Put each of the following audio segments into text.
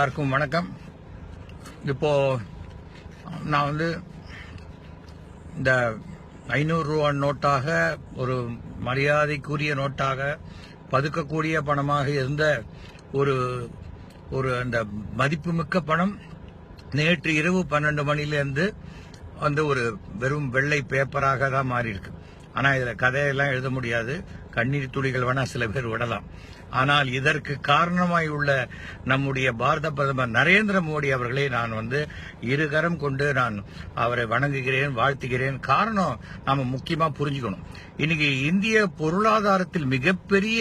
எல்லாருக்கும் வணக்கம். இப்போ நான் வந்து இந்த ஐநூறு ரூபா நோட்டாக ஒரு மரியாதைக்குரிய நோட்டாக பதுக்கக்கூடிய பணமாக இருந்த ஒரு ஒரு அந்த மதிப்புமிக்க பணம் நேற்று இரவு பன்னெண்டு மணிலேருந்து வந்து ஒரு வெறும் வெள்ளை பேப்பராக தான் மாறியிருக்கு. ஆனால் இதில் கதையெல்லாம் எழுத முடியாது. கண்ணீர் துளிகள் வேணா சில பேர் விடலாம். ஆனால் இதற்கு காரணமாய் உள்ள நம்முடைய பாரத பிரதமர் நரேந்திர மோடி அவர்களை நான் வந்து இருகரம் கொண்டு நான் அவரை வணங்குகிறேன் வாழ்த்துகிறேன். காரணம் நாம முக்கியமா புரிஞ்சுக்கணும். இன்னைக்கு இந்திய பொருளாதாரத்தில் மிகப்பெரிய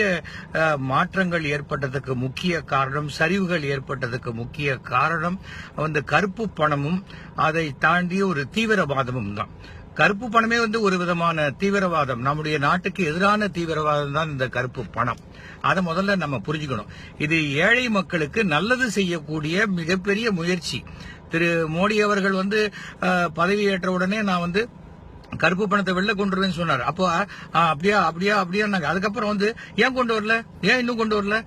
மாற்றங்கள் ஏற்பட்டதுக்கு முக்கிய காரணம் சரிவுகள் ஏற்பட்டதுக்கு முக்கிய காரணம் வந்து கருப்பு பணமும் அதை தாண்டி ஒரு தீவிரவாதமும் தான். கருப்பு பணமே வந்து ஒரு விதமான தீவிரவாதம். நம்முடைய நாட்டுக்கு எதிரான தீவிரவாதம் தான் இந்த கருப்பு பணம். அதை முதல்ல நம்ம புரிஞ்சுக்கணும். இது ஏழை மக்களுக்கு நல்லது செய்யக்கூடிய மிகப்பெரிய முயற்சி. திரு மோடி அவர்கள் வந்து பதவியேற்ற உடனே நான் வந்து கருப்பு பணத்தை வெளில கொண்டு வருவேன்னு சொன்னார். அப்போ அப்படியா அப்படியா அப்படியான்னாங்க. அதுக்கப்புறம் வந்து ஏன் கொண்டு வரல? ஏன் இன்னும் கொண்டு வரல?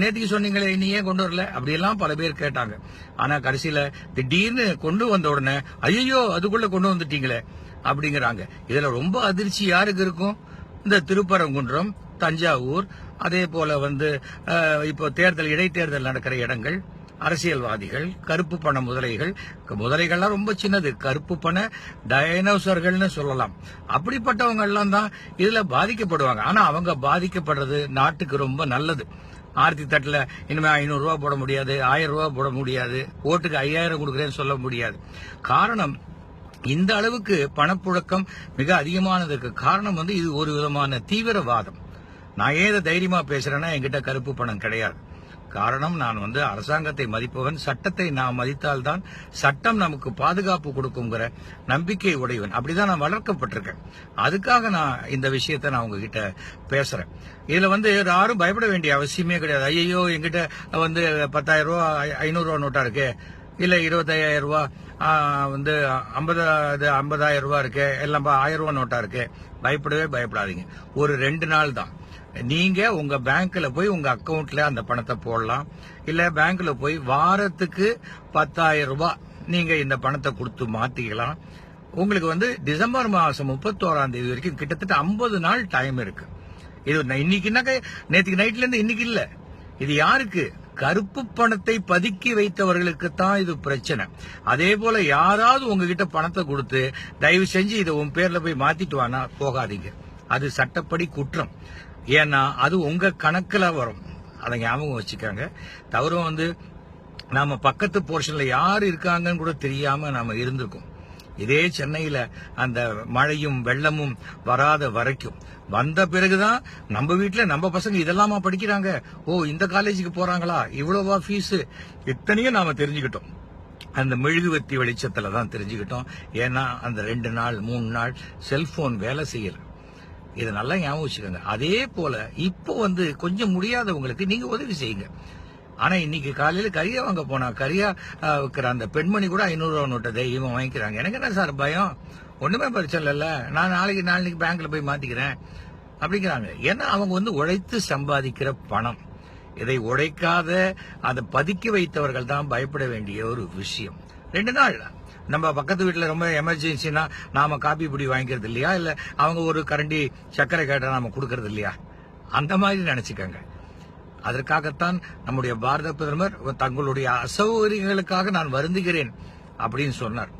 நேற்றுக்கு சொன்னீங்களே இனி ஏன் கொண்டு வரல? அப்படியெல்லாம் பல பேர் கேட்டாங்க. ஆனா கடைசியில திடீர்னு கொண்டு வந்த உடனே ஐயோ அதுக்குள்ள கொண்டு வந்துட்டீங்களே அப்படிங்கிறாங்க. இதுல ரொம்ப அதிர்ச்சி யாருக்கு இருக்கும்? இந்த திருப்பரங்குன்றம் தஞ்சாவூர் அதே போல வந்து இப்போ தேர்தல் இடைத்தேர்தல் நடக்கிற இடங்கள் அரசியல்வாதிகள் கருப்பு பண முதலைகள் முதலைகள்லாம் ரொம்ப சின்னது. கருப்பு பண டைனோசர்கள்னு சொல்லலாம். அப்படிப்பட்டவங்க எல்லாம் தான் இதுல பாதிக்கப்படுவாங்க. ஆனா அவங்க பாதிக்கப்படுறது நாட்டுக்கு ரொம்ப நல்லது. ஆயிரத்தி தட்டுல இனிமே ஐநூறு போட முடியாது ஆயிரம் ரூபா போட முடியாது ஓட்டுக்கு ஐயாயிரம் கொடுக்குறேன்னு சொல்ல முடியாது. காரணம் இந்த அளவுக்கு பணப்புழக்கம் மிக அதிகமானதுக்கு காரணம் வந்து இது ஒரு விதமான தீவிரவாதம். நான் ஏன் தைரியமாக தைரியமா பேசுறேன்னா என்கிட்ட கருப்பு பணம் கிடையாது. காரணம் நான் வந்து அரசாங்கத்தை மதிப்பவன். சட்டத்தை நான் மதித்தால்தான் சட்டம் நமக்கு பாதுகாப்பு கொடுக்குங்கிற நம்பிக்கை உடையவன். அப்படிதான் நான் வளர்க்கப்பட்டிருக்கேன். அதுக்காக நான் இந்த விஷயத்த நான் உங்ககிட்ட பேசுறேன். இதுல வந்து யாரும் பயப்பட வேண்டிய அவசியமே கிடையாது. ஐயோ எங்கிட்ட வந்து பத்தாயிரம் ரூபா ஐநூறு ரூபா நோட்டா இருக்கு. இல்ல இருபத்தையாயிரம் ரூபா வந்து ஐம்பது ஐம்பதாயிரம் ரூபா இருக்கு. எல்லாம் ஆயிரம் ரூபா நோட்டா இருக்கு. பயப்படவே பயப்படாதீங்க. ஒரு ரெண்டு நாள் தான். நீங்க உங்க பேங்க்ல போய் உங்க அக்கவுண்ட்ல அந்த பணத்தை போடலாம். இல்ல பேங்க்ல போய் வாரத்துக்கு பத்தாயிரம் ரூபாய் நீங்க இந்த பணத்தை கொடுத்து மாத்திக்கலாம். உங்களுக்கு வந்து டிசம்பர் மாசம் முப்பத்தோராம் தேதி வரைக்கும் கிட்டத்தட்ட ஐம்பது நாள் டைம் இருக்கு. இது இன்னைக்குனாக்க நேற்றுக்கு நைட்ல இருந்து இன்னைக்கு இல்ல. இது யாருக்கு? கருப்பு பணத்தை பதுக்கி வைத்தவர்களுக்கு தான் இது பிரச்சனை. அதே போல யாராவது உங்ககிட்ட பணத்தை கொடுத்து தயவு செஞ்சு இதை உன் பேர்ல போய் மாத்திட்டு வானா போகாதீங்க. அது சட்டப்படி குற்றம். ஏன்னா அது உங்க கணக்குல வரும். அதை ஞாபகம் வச்சுக்காங்க. தவிர வந்து நாம பக்கத்து போர்ஷன்ல யார் இருக்காங்கன்னு கூட தெரியாம நாம இருந்திருக்கோம். இதே சென்னையில அந்த மழையும் வெள்ளமும் வராத வரைக்கும். வந்த பிறகுதான் நம்ம வீட்டில் நம்ம பசங்க இதெல்லாமா படிக்கிறாங்க? ஓ இந்த காலேஜுக்கு போறாங்களா? இவ்வளவா ஃபீஸ் இத்தனையும் நாம தெரிஞ்சுக்கிட்டோம். அந்த மெழுகுவர்த்தி வெளிச்சத்துல தான் தெரிஞ்சுக்கிட்டோம். ஏன்னா அந்த ரெண்டு நாள் மூணு நாள் செல்போன் வேலை செய்யலை. இதை நல்லா ஞாபகம் வச்சுக்கோங்க. அதே போல இப்போ வந்து கொஞ்சம் முடியாதவங்களுக்கு நீங்க உதவி செய்யுங்க. ஆனா இன்னைக்கு காலையில கரியா வாங்க போனா கரியா விற்கிற அந்த பெண்மணி கூட ஐநூறு ரூபா நோட்டை தைரியமா வாங்கிக்கிறாங்க. எனக்கு என்ன சார் பயம்? ஒண்ணுமே பிரச்சனை இல்லைல்ல. நான் நாளைக்கு நாளைக்கு பேங்க்ல போய் மாத்திக்கிறேன். அப்படிங்கிறாங்க. ஏன்னா அவங்க வந்து உழைத்து சம்பாதிக்கிற பணம். இதை உழைக்காத அதை பதுக்கி வைத்தவர்கள் தான் பயப்பட வேண்டிய ஒரு விஷயம். ரெண்டு நாள் நம்ம பக்கத்து வீட்டில் ரொம்ப எமர்ஜென்சினா நாம காபி பொடி வாங்கிக்கிறது இல்லையா? இல்லை அவங்க ஒரு கரண்டி சர்க்கரை கேட்டா நாம கொடுக்கறது இல்லையா? அந்த மாதிரி நினைச்சுக்கோங்க. அதற்காகத்தான் நம்முடைய பாரத பிரதமர் தங்களுடைய அசௌகரியங்களுக்காக நான் வருந்துகிறேன் அப்படின்னு சொன்னார்.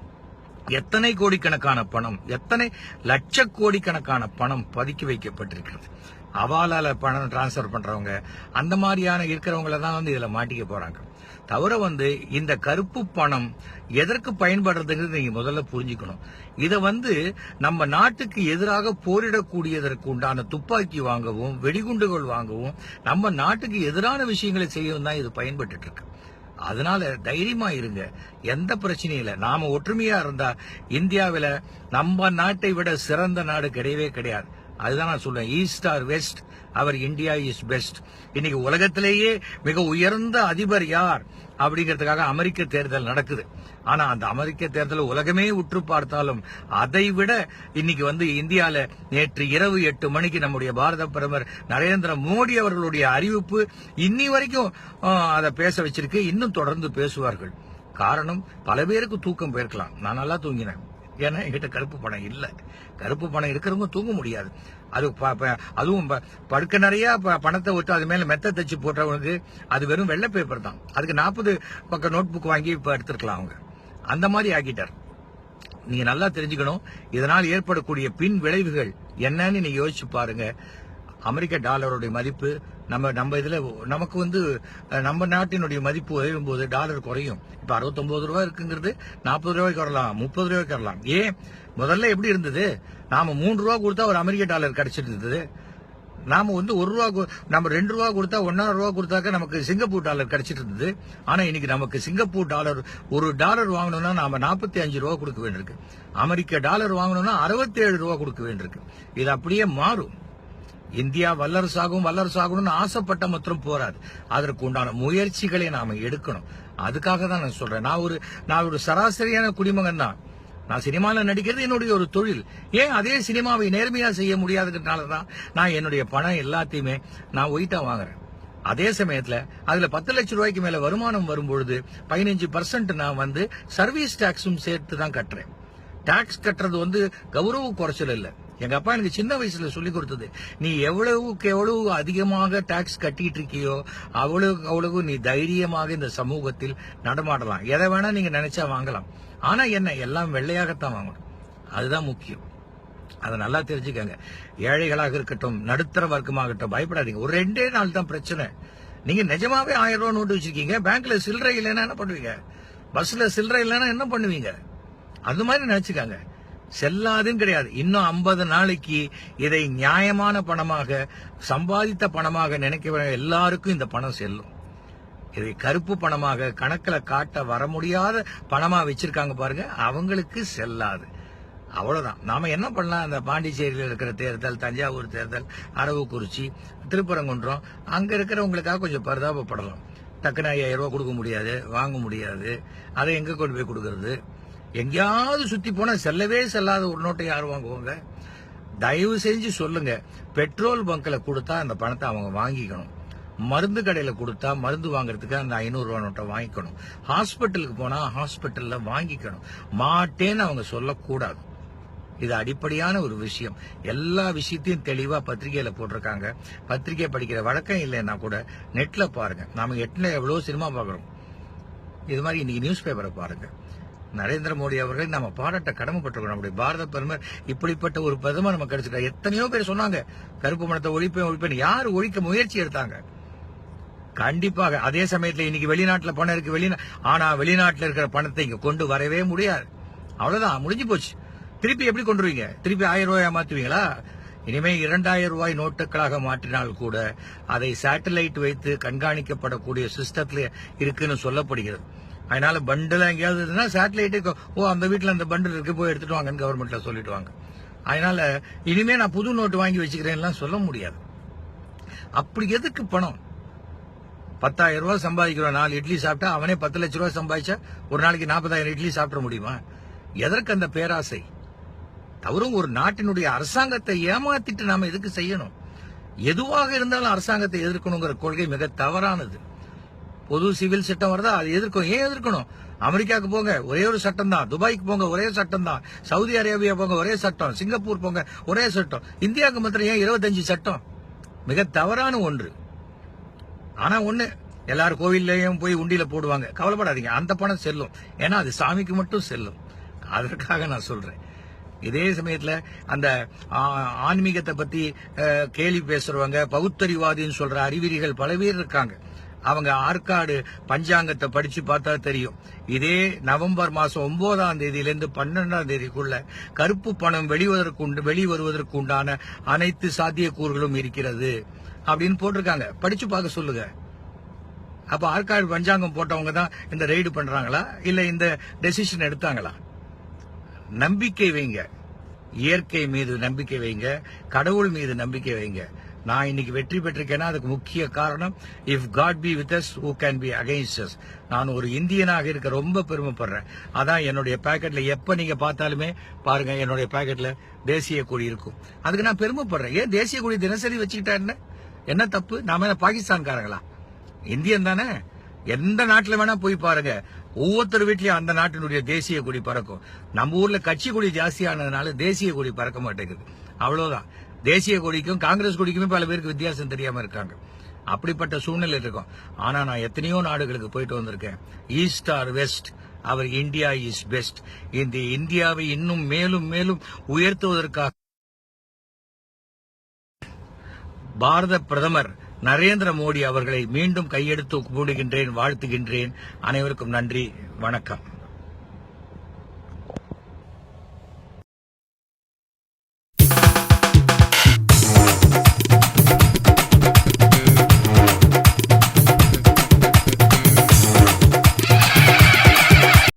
எத்தனை கோடிக்கணக்கான பணம் எத்தனை லட்ச கோடிக்கணக்கான பணம் பதுக்கி வைக்கப்பட்டிருக்கிறது. அவாலால பணம் டிரான்ஸ்ஃபர் பண்றவங்க அந்த மாதிரியான இருக்கிறவங்கள தான் வந்து இதுல மாட்டிக்க போறாங்க. தவிர வந்து இந்த கருப்பு பணம் எதற்கு பயன்படுறதுங்கிறது நீங்க முதல்ல புரிஞ்சுக்கணும். இதை வந்து நம்ம நாட்டுக்கு எதிராக போரிடக்கூடியதற்கு உண்டான துப்பாக்கி வாங்கவும் வெடிகுண்டுகள் வாங்கவும் நம்ம நாட்டுக்கு எதிரான விஷயங்களை செய்யவும் தான் இது பயன்பட்டு இருக்கு அதனால தைரியமா இருங்க. எந்த பிரச்சனையும் இல்லை. நாம ஒற்றுமையா இருந்தா இந்தியாவில நம்ம நாட்டை விட சிறந்த நாடு கிடையவே கிடையாது. அதுதான் நான் சொல்றேன். East or west our India is best இன்னைக்கு உலகத்திலேயே மிக உயர்ந்த அதிபர் யார் அப்படிங்கிறதுக்காக அமெரிக்க தேர்தல் நடக்குது. ஆனா அந்த அமெரிக்க தேர்தல் உலகமே உற்று பார்த்தாலும் அதை விட இன்னைக்கு வந்து இந்தியால நேற்று இரவு எட்டு மணிக்கு நம்முடைய பாரத பிரதமர் நரேந்திர மோடி அவர்களுடைய அறிவிப்பு இன்னி வரைக்கும் அதை பேச வச்சிருக்கு. இன்னும் தொடர்ந்து பேசுவார்கள். காரணம் பல பேருக்கு தூக்கம் போயிருக்கலாம். நான் நல்லா தூங்கினேன். ஏன்னா என்கிட்ட கருப்பு பணம் இல்லை. கருப்பு பணம் இருக்கிறவங்க தூங்க முடியாது. அது ப- ப- அதுவும் ப- படுக்க நிறைய ப- பணத்தை விட்டு அது மேல மெத்த தச்சு போட்டவனுக்கு அது வெறும் வெள்ளை பேப்பர் தான். அதுக்கு நாற்பது பக்கம் நோட் புக் வாங்கி இப்ப எடுத்திருக்கலாம் அவங்க. அந்த மாதிரி ஆக்கிட்டார். நீங்க நல்லா தெரிஞ்சுக்கணும். இதனால் ஏற்படக்கூடிய பின் விளைவுகள் என்னன்னு நீங்க யோசிச்சு பாருங்க. அமெரிக்க டாலருடைய மதிப்பு நம்ம நம்ம இதுல நமக்கு வந்து நம்ம நாட்டினுடைய மதிப்பு உயரும் போது டாலர் குறையும். இப்ப 69 ரூபாய் இருக்குங்கிறது நாற்பது ரூபாய்க்கு வரலாம் முப்பது ரூபாய்க்கு வரலாம். ஏன்? முதல்ல எப்படி இருந்தது? நாம மூன்று ரூபா கொடுத்தா ஒரு அமெரிக்க டாலர் கிடைச்சிருந்தது. இருந்தது நாம வந்து ஒரு ரூபா நம்ம ரெண்டு ரூபா கொடுத்தா ஒன்னா ரூபா கொடுத்தாக்க நமக்கு சிங்கப்பூர் டாலர் கிடைச்சிட்டு இருந்தது ஆனா இன்னைக்கு நமக்கு சிங்கப்பூர் டாலர் ஒரு டாலர் வாங்கணும்னா நாம நாற்பத்தி அஞ்சு ரூபா கொடுக்க வேண்டியிருக்கு. அமெரிக்க டாலர் வாங்கணும்னா அறுபத்தி ஏழு ரூபா கொடுக்க வேண்டியிருக்கு. இது அப்படியே மாறும். இந்தியா வல்லரசாகும் வல்லரசாகணும்னு ஆசைப்பட்ட மாத்திரம் போராது அதற்கு உண்டான முயற்சிகளை நாம எடுக்கணும். அதுக்காக தான் நான் சொல்றேன். நான் ஒரு நான் ஒரு சராசரியான குடிமகன் தான். நான் சினிமாவில் நடிக்கிறது என்னுடைய ஒரு தொழில். ஏன் அதே சினிமாவை நேர்மையாக செய்ய முடியாதுன்றதுனால தான் நான் என்னுடைய பணம் எல்லாத்தையுமே நான் ஒயிட்டா வாங்குறேன். அதே சமயத்தில் அதில் பத்து லட்சம் ரூபாய்க்கு மேலே வருமானம் வரும்பொழுது பதினஞ்சு பர்சன்ட் நான் வந்து சர்வீஸ் டாக்ஸும் சேர்த்து தான் கட்டுறேன். டாக்ஸ் கட்டுறது வந்து கௌரவ குறைச்சல் இல்லை. எங்க அப்பா எனக்கு சின்ன வயசுல சொல்லி கொடுத்தது நீ எவ்வளவுக்கு எவ்வளவு அதிகமாக டாக்ஸ் கட்டிட்டு இருக்கியோ அவ்வளவுக்கு அவ்வளவு நீ தைரியமாக இந்த சமூகத்தில் நடமாடலாம். எதை வேணா நீங்க நினைச்சா வாங்கலாம். ஆனா என்ன எல்லாம் வெள்ளையாகத்தான் வாங்கணும். அதுதான் முக்கியம். அதை நல்லா தெரிஞ்சுக்கங்க. ஏழைகளாக இருக்கட்டும் நடுத்தர வர்க்கமாகட்டும் பயப்படாதீங்க. ஒரு ரெண்டே நாள் தான் பிரச்சனை. நீங்க நிஜமாவே ஆயிரம் ரூபாய் நோட்டு வச்சிருக்கீங்க பேங்க்ல சில்லறை இல்லைன்னா என்ன பண்ணுவீங்க? பஸ்ல சில்லறை இல்லைன்னா என்ன பண்ணுவீங்க? அது மாதிரி நினைச்சுக்காங்க. செல்லாதுன்னு கிடையாது. இன்னும் ஐம்பது நாளைக்கு இதை நியாயமான பணமாக சம்பாதித்த பணமாக நினைக்கிற எல்லாருக்கும் இந்த பணம் செல்லும். இதை கருப்பு பணமாக கணக்கில் காட்ட வர முடியாத பணமாக வச்சிருக்காங்க பாருங்க அவங்களுக்கு செல்லாது. அவ்வளவுதான். நாம என்ன பண்ணலாம்? அந்த பாண்டிச்சேரியில் இருக்கிற தேர்தல் தஞ்சாவூர் தேர்தல் அரவக்குறிச்சி திருப்பரங்குன்றம் அங்க இருக்கிறவங்களுக்காக கொஞ்சம் பரிதாபப்படலாம். டக்குனு ஐயாயிரம் ரூபாய் கொடுக்க முடியாது வாங்க முடியாது. அதை எங்க கொண்டு போய் கொடுக்கறது? எங்கேயாவது சுற்றி போனால் செல்லவே செல்லாத ஒரு நோட்டை யார் வாங்குவாங்க? தயவு செஞ்சு சொல்லுங்க. பெட்ரோல் பங்கில் கொடுத்தா அந்த பணத்தை அவங்க வாங்கிக்கணும். மருந்து கடையில் கொடுத்தா மருந்து வாங்குறதுக்கு அந்த ஐநூறுரூவா நோட்டை வாங்கிக்கணும். ஹாஸ்பிட்டலுக்கு போனால் ஹாஸ்பிட்டலில் வாங்கிக்கணும். மாட்டேன்னு அவங்க சொல்லக்கூடாது. இது அடிப்படையான ஒரு விஷயம். எல்லா விஷயத்தையும் தெளிவாக பத்திரிகையில் போட்டிருக்காங்க. பத்திரிகை படிக்கிற வழக்கம் இல்லைன்னா கூட நெட்டில் பாருங்கள் நாம நெட்ல எவ்வளோ சினிமா பார்க்குறோம். இது மாதிரி இன்னைக்கு நியூஸ் பேப்பரை பாருங்கள் நரேந்திர மோடி அவர்கள் நம்ம பாராட்ட கடமைப்பட்டிருக்கோம். நம்முடைய பாரத பிரதமர் இப்படிப்பட்ட ஒரு பிரதமர் நம்ம கிடைச்சிருக்காரு. எத்தனையோ பேர் சொன்னாங்க கருப்பு மனத்தை ஒழிப்பேன் ஒழிப்பேன் யார் ஒழிக்க முயற்சி எடுத்தாங்க? கண்டிப்பாக. அதே சமயத்தில் இன்னைக்கு வெளிநாட்டில் பணம் இருக்கு வெளிநா ஆனா வெளிநாட்டில் இருக்கிற பணத்தை இங்க கொண்டு வரவே முடியாது. அவ்வளவுதான். முடிஞ்சு போச்சு. திருப்பி எப்படி கொண்டு வருவீங்க? திருப்பி ஆயிரம் ரூபாயா மாத்துவீங்களா? இனிமே இரண்டாயிரம் ரூபாய் நோட்டுகளாக மாற்றினால் கூட அதை சேட்டலைட் வைத்து கண்காணிக்கப்படக்கூடிய சிஸ்டத்தில் இருக்குன்னு சொல்லப்படுகிறது. அதனால பண்டில் எங்கேயாவது இருந்தா சேட்டலைட்டு ஓ அந்த வீட்டில் அந்த பண்டில் இருக்கு போய் எடுத்துட்டு வாங்கன்னு கவர்மெண்ட்ல சொல்லிடுவாங்க அதனால இனிமே நான் புது நோட்டு வாங்கி வச்சுக்கிறேன்லாம் சொல்ல முடியாது. அப்படி எதுக்கு பணம்? பத்தாயிரம் ரூபாய் சம்பாதிக்கிறோம் நாலு இட்லி சாப்பிட்டா அவனே பத்து லட்ச ரூபாய் சம்பாதிச்சா ஒரு நாளைக்கு நாற்பதாயிரம் இட்லி சாப்பிட முடியுமா? எதற்கு அந்த பேராசை? தவறும் ஒரு நாட்டினுடைய அரசாங்கத்தை ஏமாத்திட்டு நாம எதுக்கு செய்யணும்? எதுவாக இருந்தாலும் அரசாங்கத்தை எதிர்க்கணுங்கிற கொள்கை மிக தவறானது. பொது சிவில் சட்டம் வருதா? அது எதிர்க்கும். ஏன் எதிர்க்கணும்? அமெரிக்காவுக்கு போங்க. ஒரே ஒரு சட்டம் தான் துபாய்க்கு போங்க. ஒரே சட்டம் தான் சவுதி அரேபியா போங்க. ஒரே சட்டம். சிங்கப்பூர் போங்க. ஒரே சட்டம். இந்தியாவுக்கு மாத்திரம் ஏன் இருபத்தஞ்சு சட்டம்? மிக தவறான ஒன்று. ஆனா ஒண்ணு எல்லாரும் கோவில்லையும் போய் உண்டியில போடுவாங்க. கவலைப்படாதீங்க. அந்த பணம் செல்லும். ஏன்னா அது சாமிக்கு மட்டும் செல்லும். அதற்காக நான் சொல்றேன். இதே சமயத்துல அந்த ஆ, ஆன்மீகத்தை பத்தி கேள்வி கேலி பேசுறவங்க பகுத்தறிவாதின்னு சொல்ற அறிவிரிகள் பல பேர் இருக்காங்க. அவங்க ஆற்காடு பஞ்சாங்கத்தை படிச்சு பார்த்தா தெரியும். இதே நவம்பர் மாசம் ஒன்பதாம் தேதியிலிருந்து பன்னெண்டாம் தேதிக்குள்ள கருப்பு பணம் வெளிவதற்கு வெளிவருவதற்கு உண்டான அனைத்து சாத்தியக்கூறுகளும் இருக்கிறது அப்படின்னு போட்டிருக்காங்க. படிச்சு பார்க்க சொல்லுங்க. அப்ப ஆற்காடு பஞ்சாங்கம் போட்டவங்க தான் இந்த ரெய்டு பண்றாங்களா? இல்ல இந்த டெசிஷன் எடுத்தாங்களா? நம்பிக்கை வைங்க. இயற்கை மீது நம்பிக்கை வைங்க. கடவுள் மீது நம்பிக்கை வைங்க. நான் இன்னைக்கு வெற்றி பெற்றிருக்கேன்னா அதுக்கு முக்கிய காரணம் if God be with us who can be against us நான் ஒரு இந்தியனாக இருக்க ரொம்ப பெருமைப்படுறேன். அதான் என்னுடைய பேக்கெட்ல எப்ப நீங்க பார்த்தாலுமே பாருங்க என்னுடைய பேக்கெட்ல தேசிய கொடி இருக்கும். அதுக்கு நான் பெருமைப்படுறேன். ஏன் தேசிய கொடி தினசரி வச்சுக்கிட்டா என்ன? என்ன தப்பு? நாம என்ன பாகிஸ்தான்காரங்களா? இந்தியன் தானே? எந்த நாட்டில் வேணா போய் பாருங்க. ஒவ்வொருத்தர் வீட்லயும் அந்த நாட்டினுடைய தேசிய கொடி பறக்கும். நம்ம ஊர்ல கட்சி கொடி ஜாஸ்தியானதுனால தேசிய கொடி பறக்க மாட்டேங்குது. அவ்வளவுதான். தேசிய கொடிக்கும் காங்கிரஸ் கொடிக்குமே பல பேருக்கு வித்தியாசம் தெரியாம இருக்காங்க. அப்படிப்பட்ட சூழ்நிலை இருக்கும். ஆனா நான் எத்தனையோ நாடுகளுக்கு போயிட்டு வந்திருக்கேன். East or west our India is best இந்த இந்தியாவை இன்னும் மேலும் மேலும் உயர்த்துவதற்காக பாரத பிரதமர் நரேந்திர மோடி அவர்களை மீண்டும் கையெடுத்து கூடுகின்றேன் வாழ்த்துகின்றேன். அனைவருக்கும் நன்றி வணக்கம்.